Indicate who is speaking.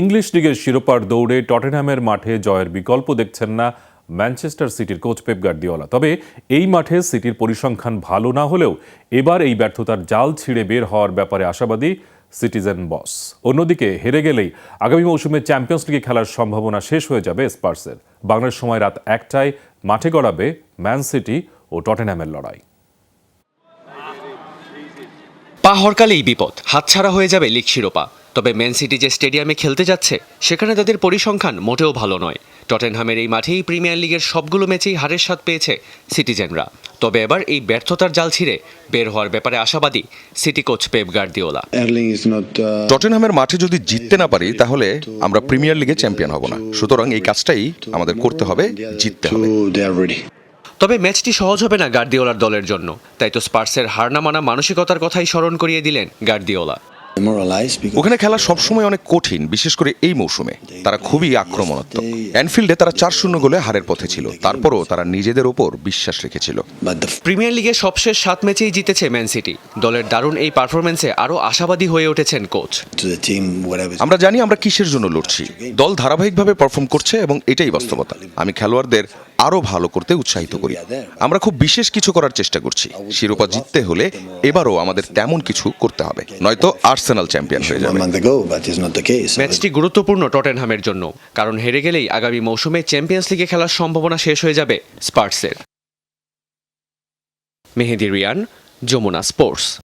Speaker 1: English লিগের শিরোপার দৌড়ে টটেনহ্যামের মাঠে জয়ের বিকল্প দেখছেন না ম্যানচেস্টার সিটির কোচ পেপ গার্দিওলা। তবে এই মাঠে সিটির পরিসংখ্যান ভালো না হলেও এবার এই ব্যর্থতার জাল ছিঁড়ে বের হওয়ার ব্যাপারে আশাবাদী সিটিজেন বস। অন্যদিকে হেরে গেলেই আগামী মৌসুমে চ্যাম্পিয়ন্স লিগে খেলার সম্ভাবনা শেষ হয়ে যাবে স্পার্সের। বাংলার সময় রাত একটায় মাঠে গড়াবে ম্যান সিটি ও টটেনহ্যামের লড়াই।
Speaker 2: পা হরকালেই বিপদ, হাতছাড়া হয়ে যাবে লিগ শিরোপা। তবে ম্যান সিটি যে স্টেডিয়ামে খেলতে যাচ্ছে সেখানে তাদের পরিসংখ্যান মোটেও ভালো নয়। টটেনহামের এই মাঠেই প্রিমিয়ার লিগের সবগুলো ম্যাচেই হারের স্বাদ পেয়েছে সিটিজেনরা। তবে এবার এই ব্যর্থতার জাল ছিঁড়ে বের হওয়ার ব্যাপারে আশাবাদী city coach Pep Guardiola.
Speaker 3: Uh,
Speaker 4: টটেনহামের মাঠে যদি জিততে না পারি তাহলে আমরা প্রিমিয়ার লিগে চ্যাম্পিয়ন হব না। সুতরাং এই কাজটাই আমাদের করতে হবে জিততে হবে.
Speaker 2: তবে ম্যাচটি সহজ হবে না গার্দিওলার দলের জন্য। তাই তো স্পার্সের হার না মানা মানসিকতার কথাই স্মরণ করিয়ে দিলেন গার্দিওলা।
Speaker 4: ওখানে খেলা সবসময় অনেক কঠিন বিশেষ করে এই মৌসুমে। তারা খুবই আক্রমণাত্মক। অ্যানফিল্ডে তারা চার শূন্য গোলে হারের পথে ছিল। তারপরও তারা নিজেদের ওপর বিশ্বাস রেখেছিল।
Speaker 2: প্রিমিয়ার লিগে সবশেষ সাত ম্যাচেই জিতেছে ম্যান সিটি দলের দারুণ এই পারফরমেন্সে আরও আশাবাদী হয়ে উঠেছেন কোচ.
Speaker 4: আমরা জানি আমরা কিসের জন্য লড়ছি। দল ধারাবাহিকভাবে পারফর্ম করছে এবং এটাই বাস্তবতা। আমি খেলোয়াড়দের আরও ভালো করতে উৎসাহিত করি। আমরা খুব বিশেষ কিছু করার চেষ্টা করছি। শিরোপা জিততে হলে এবারও আমাদের তেমন কিছু করতে হবে। নয়তো আর্সেনাল চ্যাম্পিয়ন হয়ে যাবে.
Speaker 2: ম্যাচটি গুরুত্বপূর্ণ টটেনহামের জন্য কারণ হেরে গেলেই আগামী মৌসুমে চ্যাম্পিয়ন্স লিগে খেলার সম্ভাবনা শেষ হয়ে যাবে স্পার্সের। মেহেদি রিয়ান যমুনা স্পোর্টস।